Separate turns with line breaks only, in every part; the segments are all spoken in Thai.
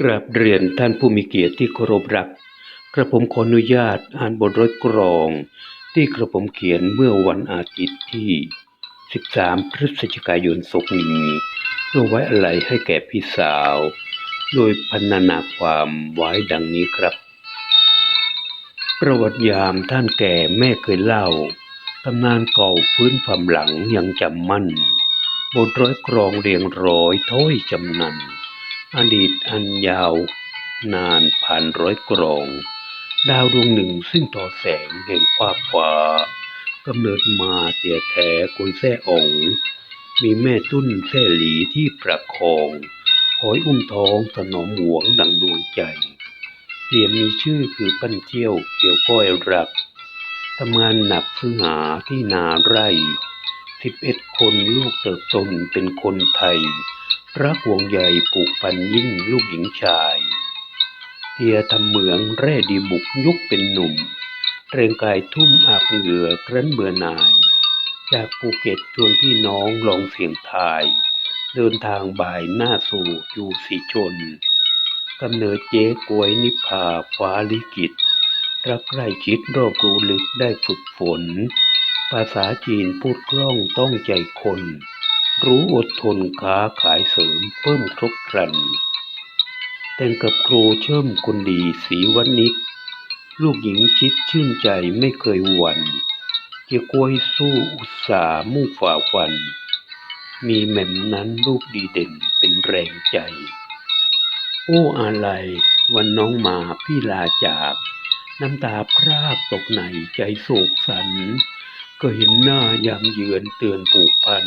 กราบเรียนท่านผู้มีเกียรติที่เคารพรัก กระผมขออนุญาตอ่านบทร้อยกรอง ที่กระผมเขียนเมื่อวันอาทิตย์ที่ 13 พฤศจิกายนศกนี้เพื่อไว้อะไรให้แก่พี่สาว โดยพันนาความไว้ดังนี้ครับ ประวัติยามท่านแก่แม่เคยเล่าตำนานเก่าฟื้นความหลังยังจำมั่น บทร้อยกรองเรียงร้อยถ้อยจำนัน อดีตอันยาวนานผ่านร้อยกรอง ดาวดวงหนึ่งซึ่งต่อแสงแห่งฟ้าฟ้ากำเนิดมาเตี่ยแท้กุนแซ่องมีแม่ตุ้นแซ่หลีที่ประคองหอยอุ้มท้องถนอมหวงดังดวงใจเตี่ยมีชื่อคือปั้นเที่ยวเกี่ยวก้อยรักทำงานหนักซื้อหาที่นาไร่สิบเอ็ดคนลูกเติบโตเป็นคนไทย รักห่วงใยผูกพันยิ่งลูกหญิงชายเทียทำเหมืองแร่ดีบุกยุคเป็นหนุ่ม เรงกายทุ่มอาบเหงื่อครั้นเบื่อหน่าย จากภูเก็ตชวนพี่น้องลองเสียงทาย เดินทางบ่ายหน้าสู่อยู่สีชนกำเนิดเจ๊กวยนิพาฟ้าลิกิต รักใกล้ชิดรอบรู้ลึกได้ฝึกฝน ภาษาจีนพูดคล่องต้องใจคน รู้อดทนค้าขายเสริมเพิ่มครบครัน แต่งกับครูเชิ่มคนดีสีวันนิดลูกหญิงชิดชื่นใจไม่เคยหวั่นเกียกล้วยสู้อุตสาห์มุ่งฝ่าฟัน มีแหม่มนั้นลูกดีเด่นเป็นแรงใจ โอ้อะไรวันน้องมาพี่ลาจาก น้ำตาพรากตกในใจโศกสัน ก็เห็นหน้ายามเยือนเตือนผูกพัน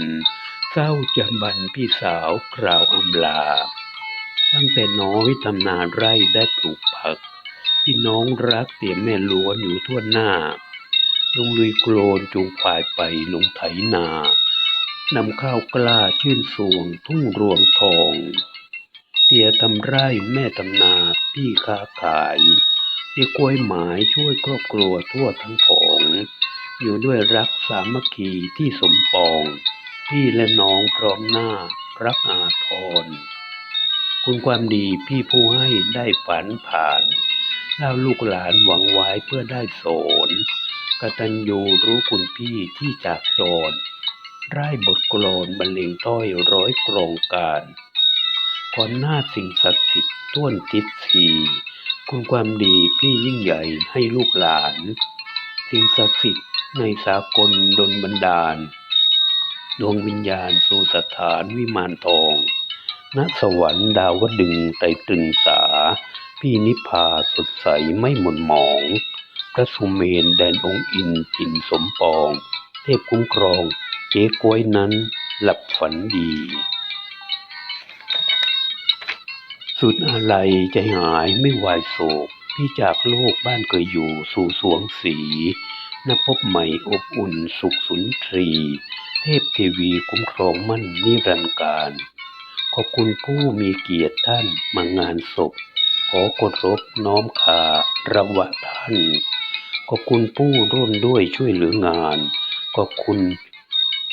เศร้าจำบันพี่สาวคราวอำลา ตั้งแต่น้อยทำนาไร่ได้ปลูกผัก พี่น้องรักเตี่ยแม่ล้วนอยู่ทั่วหน้าลงลุยโกลนจูงควายไปลงไถนานำข้าวกล้าชื่นสวงทุ่งรวงทอง เตี่ยทำไร่แม่ทำนาพี่ค้าขายเตี่ยกล้วยหมายช่วยครอบครัวทั่วทั้งผอง อยู่ด้วยรักสามัคคีที่สมปอง พี่และน้องพร้อมหน้ารักอาทร คุณความดีพี่ผู้ให้ได้ฝันผ่านเล่าลูกหลานหวังไว้เพื่อได้สนกตัญญูรู้คุณพี่ที่จากจรไร่บทกลอนบรรเลงต้อยร้อยกรองการก่อนหน้าสิ่งศักดิ์สิทธิ์ต้วนทิศสีคุณความดีพี่ยิ่งใหญ่ให้ลูกหลาน สิ่งศักดิ์สิทธิ์ในสากลดลบันดาล ดวงวิญญาณสู่สถานวิมานทอง ณสวรรค์ดาวดึงไตตรึงสา พี่นิพาสดใสไม่หม่นหมอง พระสุเมนแดนองค์อินถิ่นสมปอง เทพคุ้มครอง เจ๊กล้วยนั้นหลับฝันดี สุดอะไรใจหายไม่วายโศก พี่จากโลกบ้านเคยอยู่สู่สวงสีนพบใหม่อบอุ่นสุขสุนทรี เทพเทวีคุ้มครองมั่นนิรันดร์การ ขอบคุณผู้มีเกียรติท่านมางานศพ ขอเคารพน้อมคาระวะท่าน ขอบคุณผู้ร่วมด้วยช่วยเหลืองาน ขอบคุณ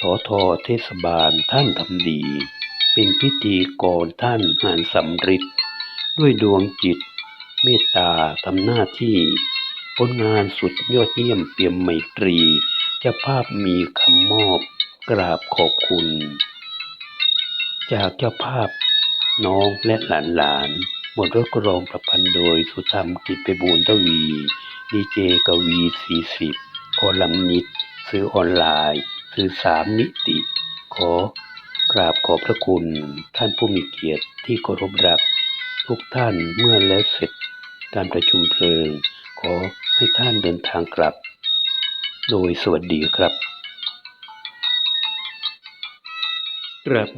สอทอเทศบาลท่านทำดี เป็นพิธีกรท่านหานสำริดด้วยดวงจิต เมตตาทำหน้าที่ผลงานสุดยอดเยี่ยมเปี่ยมไมตรีเจ้าภาพมีคำมอบ กราบขอบคุณ จากเจ้าภาพน้องและหลานหลานๆหมดรถกรองประพันธ์โดยสุธรรมกิจไปบูรทวี ดีเจกวีสี่สิบคอลัมนิตซื้อออนไลน์ซื้อสามมิติ ขอกราบขอบพระคุณท่านผู้มีเกียรติที่เคารพรัก ทุกท่านเมื่อแล้วเสร็จการประชุมเพลิง ขอให้ท่านเดินทางกลับ โดยสวัสดีครับ กราบ